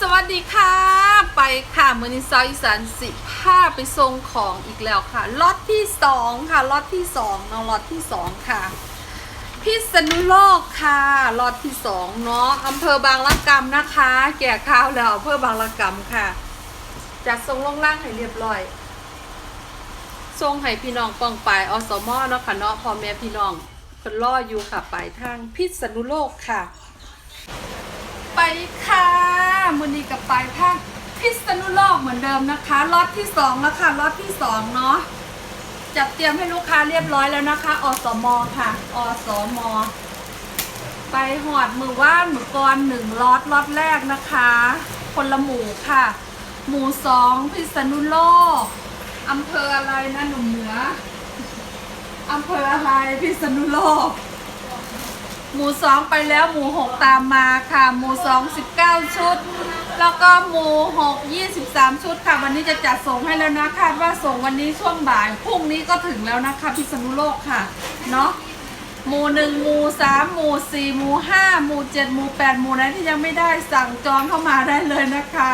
สวัสดีค่ะ ไปค่ะมือนิซาวอีสานสิผ้าไปทรงของอีกแล้วค่ะล็อตที่สองค่ะล็อตที่สองเนาะล็อตที่สองค่ะ พิษณุโลกค่ะล็อตที่สองเนาะอำเภอบางละกำนะคะ แก่ข้าวแล้วอำเภอบางละกำค่ะ จัดทรงลงล่างให้เรียบร้อยทรงให้พี่น้องปองปายอสมอเนาะค่ะเนาะพ่อแม่พี่น้องคนล่ออยู่ค่ะไปทางพิษณุโลกค่ะ ไปค่ะ มือนี้กับไปทางพิษณุโลกเหมือนเดิมนะคะล็อตที่สองแล้วค่ะล็อตที่สองเนาะจัดเตรียมให้ลูกค้าเรียบร้อยแล้วนะคะ อสมค่ะ อสม ไปหอดมือว่านมือกรหนึ่งล็อตล็อตแรกนะคะ คนละหมูค่ะ หมูสองพิษณุโลกอำเภออะไรนะหนุ่มเหนืออำเภออะไรพิษณุโลก หมูสองไปแล้วหมูหกตามมาค่ะ หมูสองสิบเก้าชุด แล้วก็หมูหกยี่สิบสามชุดค่ะ วันนี้จะจัดส่งให้แล้วนะคาดว่าส่งวันนี้ช่วงบ่ายพรุ่งนี้ก็ถึงแล้วนะคะพิษณุโลกค่ะเนาะหมู่หนึ่งหมู่สามหมู่สี่หมู่ห้าหมู่เจ็ดหมู่แปดหมู่ไหนที่ยังไม่ได้สั่งจองเข้ามาได้เลยนะคะ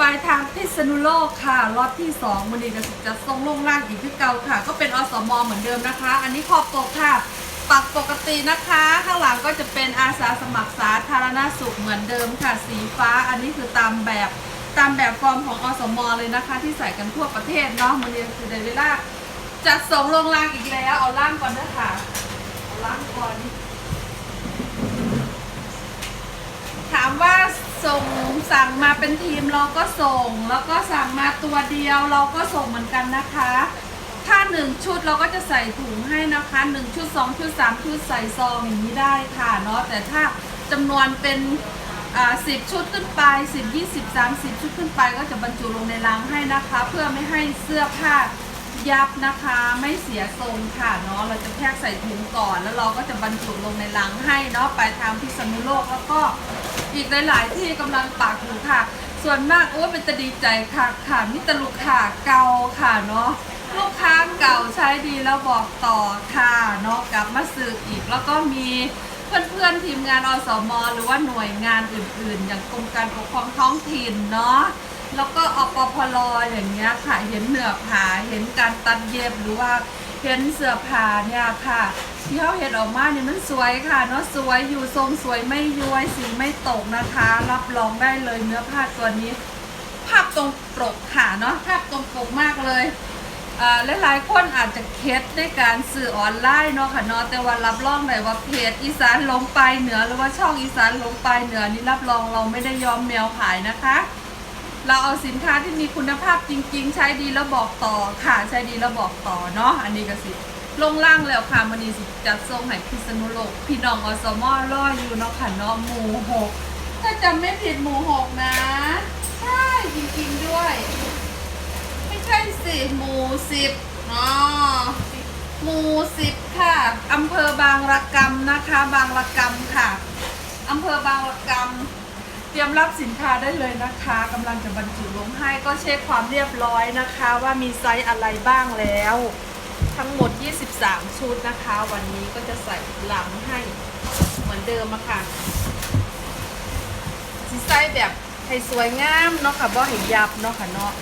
ปลายทางพิษณุโลกค่ะล็อตที่สองวันนี้ก็จะส่งลงล่างอีกที่เก่าค่ะ ก็เป็นอสมเหมือนเดิมนะคะ อันนี้ขอบตกค่ะ ปักปกตินะคะ ข้างหลังก็จะเป็นอาสาสมัครสาธารณสุขเหมือนเดิมค่ะ สีฟ้า อันนี้คือตามแบบตามแบบฟอร์มของอสมเลยนะคะ ที่ใส่กันทั่วประเทศเนาะมันเรียนคือเดวิล่าจัดส่งลงล่างอีกแล้ว เอาล่างก่อนนะคะเอาล่างก่อน ถามว่าส่งสั่งมาเป็นทีมเราก็ส่ง แล้วก็สั่งมาตัวเดียวเราก็ส่งเหมือนกันนะคะ ถ้าหนึ่งชุดเราก็จะใส่ถุงให้นะคะหนึ่งชุดสองชุดสามชุดใส่ซองอย่างนี้ได้ค่ะเนาะแต่ถ้าจำนวนเป็นสิบชุดขึ้นไปสิบยี่สิบสามสิบชุดขึ้นไป ก็จะบรรจุลงในรังให้นะคะ เพื่อไม่ให้เสื้อผ้ายับนะคะไม่เสียทรงค่ะเนาะเราจะแพ็กใส่ถุงก่อน แล้วเราก็จะบรรจุลงในรังให้เนาะไปทางพิษณุโลกแล้วก็อีกหลาย ๆ ที่กำลังปากอยู่ค่ะ ส่วนมากโอ้เป็นจะดีใจค่ะค่ะมิตรลูกค่ะเกาค่ะเนาะ ลูกค้าเก่าใช้ดีแล้วบอกต่อค่ะเนาะกลับมาซื้ออีก แล้วก็มีเพื่อนๆทีมงานอสมหรือว่าหน่วยงานอื่น ๆ อย่างกรมการปกครองท้องถิ่นเนาะแล้วก็อปพลอย่างเงี้ยค่ะ เห็นเหนือผาเห็นการตัดเย็บหรือว่าเห็นเสื้อผ้าเนี่ยค่ะที่เขาเห็นออกมาเนี่ยมันสวยค่ะเนาะสวยอยู่ทรงสวยไม่ย้วยสีไม่ตกนะคะ รับรองได้เลยเนื้อผ้าตัวนี้ ภาพตรงปกค่ะเนาะภาพตรงปกมากเลย อ่าหลายๆคนอาจจะเคสในการสื่อออนไลน์เนาะค่ะเนาะแต่ว่ารับรองได้ว่าเพจอีสานลงไปเหนือหรือว่าช่องอีสานลงไปเหนือนี่รับรองเราไม่ได้ยอมแมวขายนะคะ เราเอาสินค้าที่มีคุณภาพจริง ๆ ใช้ดีแล้วบอกต่อค่ะใช้ดีแล้วบอกต่อเนาะอันนี้ก็สิลงล่างแล้วค่ะมันนี้สิจัดทรงให้พิษณุโลกพี่น้องอสมอรออยู่เนาะค่ะเนาะหมู่หกถ้าจำไม่ผิดหมู่หกนะใช่จริงๆด้วย ช่สิหมู่สิบอ๋อหมู่สิบค่ะอำเภอบางระกำนะคะ บางระกำค่ะอำเภอบางระกำเตรียมรับสินค้าได้เลยนะคะกำลังจะบรรจุลงให้ก็เช็คความเรียบร้อยนะคะ ว่ามีไซส์อะไรบ้างแล้ว ทั้งหมด 23 ชุดนะคะ วันนี้ก็จะใส่หลังให้เหมือนเดิมอะค่ะสีไซส์แบบให้สวยงามเนาะค่ะบ่ให้ยับเนาะค่ะเนาะ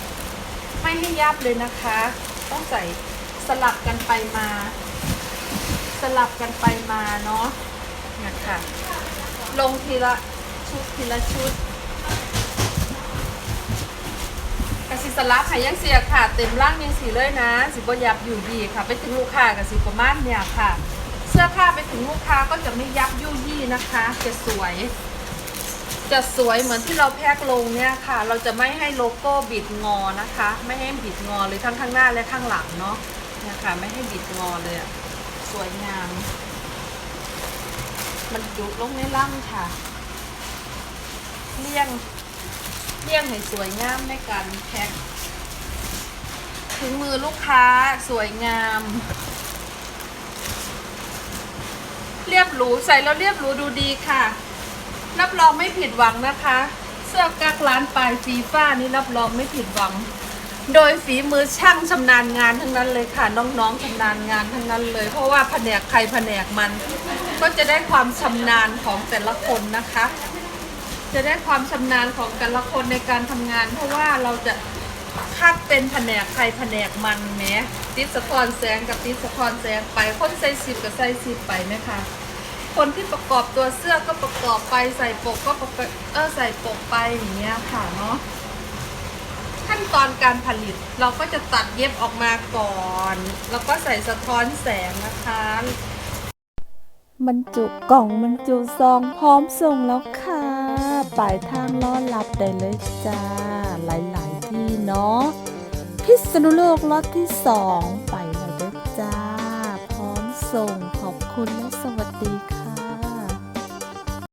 ไม่ให้ยับเลยนะคะ ต้องใส่สลับกันไปมา สลับกันไปมาเนาะนะคะลงทีละชุดทีละชุดกสิสลับค่ะยังเสียค่ะ เต็มร่างยังสีเลยนะ สิบยับอยู่ดีค่ะ ไปถึงลูกค้ากับสิประมาณเนี่ยค่ะ เสื้อผ้าไปถึงลูกค้าก็จะไม่ยับยุ่ยยี่นะคะ จะสวย จะสวยเหมือนที่เราแพ็คลงเนี่ยค่ะ เราจะไม่ให้โลโก้บิดงอนะคะ ไม่ให้บิดงอเลยทั้งข้างหน้าและข้างหลังเนาะเนี่ยค่ะ ไม่ให้บิดงอเลยสวยงาม มันยุบลงในร่างค่ะเลี่ยงเลี่ยงให้สวยงามในการแพ็คถึงมือลูกค้าสวยงาม เรียบหรูใส่แล้วเรียบหรูดูดีค่ะ รับรองไม่ผิดหวังนะคะ เสื้อกักร้านปลายฟีฟ้านี่รับรองไม่ผิดหวัง โดยฝีมือช่างชำนาญงานทั้งนั้นเลยค่ะ น้องๆชำนาญงานทั้งนั้นเลย เพราะว่าแผนกใครแผนกมัน ก็จะได้ความชำนาญของแต่ละคนนะคะ จะได้ความชำนาญของแต่ละคนในการทำงาน เพราะว่าเราจะคัดเป็นแผนกใครแผนกมันแหมติดสะท้อนแสงกับติดสะท้อนแสงไปคนใส่สิบกับใส่สิบไปไหมคะ คนที่ประกอบตัวเสื้อก็ประกอบไปใส่ปกก็ประกอบเออใส่ปกไปอย่างเงี้ยค่ะเนาะขั้นตอนการผลิตเราก็จะตัดเย็บออกมาก่อน แล้วก็ใส่สะท้อนแสงนะคะบรรจุกล่องบรรจุซองพร้อมส่งแล้วค่ะปลายทางรอรับได้เลยจ้า หลายๆที่เนาะพิษณุโลกล็อตที่สองไปแล้วด้อจ้า พร้อมส่งขอบคุณและสวัสดี